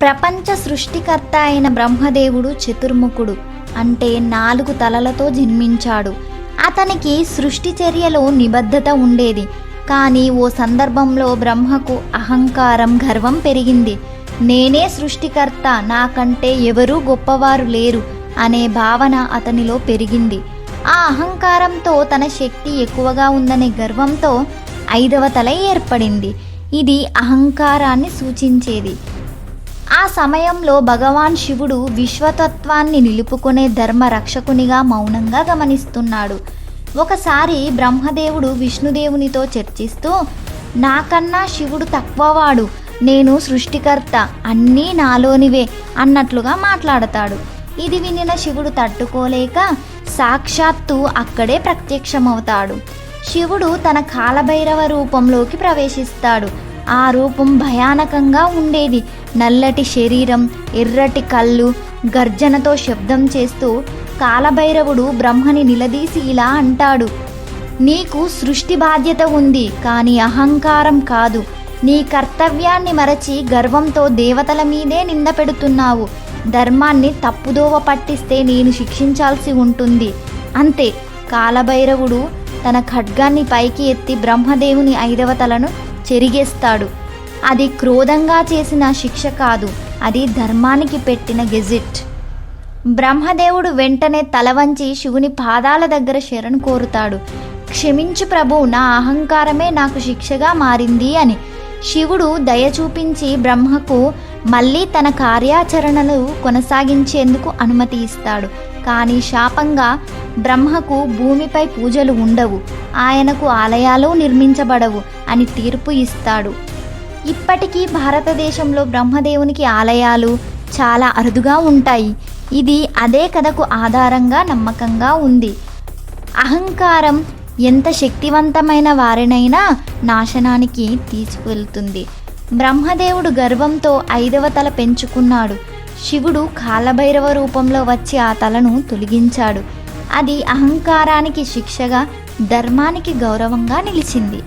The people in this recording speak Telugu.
ప్రపంచ సృష్టికర్త అయిన బ్రహ్మదేవుడు చతుర్ముఖుడు. అంటే నాలుగు తలలతో జన్మించాడు. అతనికి సృష్టి చర్యలో నిబద్ధత ఉండేది. కానీ ఓ సందర్భంలో బ్రహ్మకు అహంకారం గర్వం పెరిగింది. నేనే సృష్టికర్త నాకంటే ఎవరూ గొప్పవారు లేరు అనే భావన అతనిలో పెరిగింది. ఆ అహంకారంతో తన శక్తి ఎక్కువగా ఉందనే గర్వంతో ఐదవ తల ఏర్పడింది. ఇది అహంకారాన్ని సూచించేది. ఆ సమయంలో భగవాన్ శివుడు విశ్వతత్వాన్ని నిలుపుకునే ధర్మ రక్షకునిగా మౌనంగా గమనిస్తున్నాడు. ఒకసారి బ్రహ్మదేవుడు విష్ణుదేవునితో చర్చిస్తూ నాకన్నా శివుడు తక్కువవాడు నేను సృష్టికర్త అన్నీ నాలోనివే అన్నట్లుగా మాట్లాడతాడు. ఇది వినిన శివుడు తట్టుకోలేక సాక్షాత్తు అక్కడే ప్రత్యక్షమవుతాడు. శివుడు తన కాలభైరవ రూపంలోకి ప్రవేశిస్తాడు. ఆ రూపం భయానకంగా ఉండేది. నల్లటి శరీరం ఎర్రటి కళ్ళు గర్జనతో శబ్దం చేస్తూ కాలభైరవుడు బ్రహ్మని నిలదీసి ఇలా అంటాడు. నీకు సృష్టి బాధ్యత ఉంది కానీ అహంకారం కాదు. నీ కర్తవ్యాన్ని మరచి గర్వంతో దేవతల మీదే నింద పెడుతున్నావు. ధర్మాన్ని తప్పుదోవ పట్టిస్తే నేను శిక్షించాల్సి ఉంటుంది. అంతే. కాలభైరవుడు తన ఖడ్గాన్ని పైకి ఎత్తి బ్రహ్మదేవుని ఐదవతలను చెరిగేస్తాడు. అది క్రోధంగా చేసిన శిక్ష కాదు అది ధర్మానికి పెట్టిన గెజిట్. బ్రహ్మదేవుడు వెంటనే తలవంచి శివుని పాదాల దగ్గర శరణు కోరుతాడు. క్షమించు ప్రభు నా అహంకారమే నాకు శిక్షగా మారింది అని. శివుడు దయ చూపించి బ్రహ్మకు మళ్ళీ తన కార్యాచరణను కొనసాగించేందుకు అనుమతి ఇస్తాడు. కానీ శాపంగా బ్రహ్మకు భూమిపై పూజలు ఉండవు. ఆయనకు ఆలయాలు నిర్మించబడవు అని తీర్పు ఇస్తాడు. ఇప్పటికీ భారతదేశంలో బ్రహ్మదేవునికి ఆలయాలు చాలా అరుదుగా ఉంటాయి. ఇది అదే కథకు ఆధారంగా నమ్మకంగా ఉంది. అహంకారం ఎంత శక్తివంతమైన వారినైనా నాశనానికి తీసుకువెళ్తుంది. బ్రహ్మదేవుడు గర్వంతో ఐదవ తల పెంచుకున్నాడు. శివుడు కాలభైరవ రూపంలో వచ్చి ఆ తలను తొలగించాడు. అది అహంకారానికి శిక్షగా ధర్మానికి గౌరవంగా నిలిచింది.